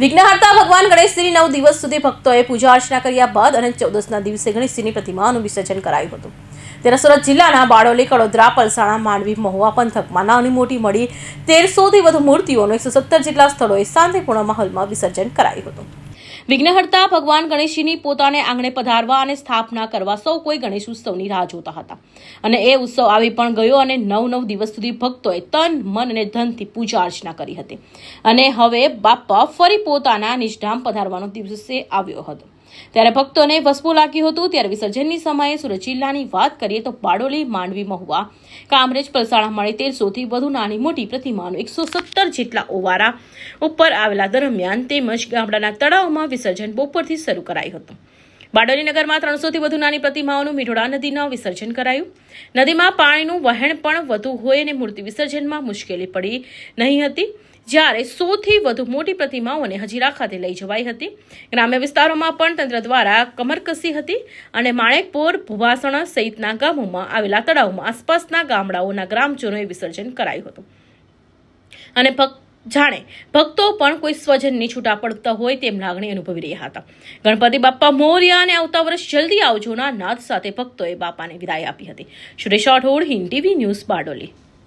વિઘ્નહર્તા ભગવાન ગણેશજીની નવ દિવસ સુધી ભક્તોએ પૂજા અર્ચના કર્યા બાદ અને ચૌદસના દિવસે ગણેશજીની પ્રતિમાનું વિસર્જન કરાયું હતું. ત્યારે સુરત જિલ્લાના બારડોલી, કડોદરા, પલસાણા, માંડવી, મહુવા પંથકમાં નાની મોટી મળી તેરસોથી વધુ મૂર્તિઓનું એકસો સત્તર જેટલા સ્થળોએ શાંતિપૂર્ણ માહોલમાં વિસર્જન કરાયું હતું. વિઘ્નહર્તા ભગવાન ગણેશજીની પોતાને આંગણે પધારવા અને સ્થાપના કરવા સૌ કોઈ ગણેશ ઉત્સવની રાહ જોતા હતા. અને એ ઉત્સવ આવી પણ ગયો અને નવ નવ દિવસ સુધી ભક્તોએ તન, મન અને ધનથી પૂજા અર્ચના કરી હતી. અને હવે બાપ્પા ફરી પોતાના નિષ્ઠામ પધારવાનો દિવસે આવ્યો હતો. ત્યારે ભક્તોને વસવું લાગ્યું હતું, ત્યારે વિસર્જનની સમયે સુરત જિલ્લાની વાત કરીએ તો બારડોલી માંડવી મહુવા, કામરેજ પલસાણા મળી તેરસોથી વધુ નાની મોટી પ્રતિમાનું એકસો સત્તર જેટલા ઓવારા ઉપર આવેલા દરમિયાન તેમજ ગામડાના તળાવમાં વિસર્જન બપોરથી શરૂ કરાયું હતું. બારડોલી નગરમાં ત્રણસોથી વધુ નાની પ્રતિમાઓનું મીઠોડા નદીમાં વિસર્જન કરાયું. નદીમાં પાણીનું વહેણ પણ વધુ હોય અને મૂર્તિ વિસર્જનમાં મુશ્કેલી પડી નહીં હતી. જ્યારે સોથી વધુ મોટી પ્રતિમાઓને હજીરા ખાતે લઈ જવાઈ હતી. ગ્રામ્ય વિસ્તારોમાં પણ તંત્ર દ્વારા કમરકસી હતી અને માણેકપોર, ભુવાસણ સહિતના ગામોમાં આવેલા તળાવમાં આસપાસના ગામડાઓના ગ્રામજનોએ વિસર્જન કરાયું હતું. અને ભક્ત જાણે ભક્તો પણ કોઈ સ્વજનની છૂટા પડતા હોય તેમ લાગણી અનુભવી રહ્યા હતા. ગણપતિ બાપ્પા મોર્યા અને આવતા વર્ષ જલ્દી આવજોના નાદ સાથે ભક્તોએ બાપાને વિદાય આપી હતી. Suresh Rathod, Hind TV news Bardoli.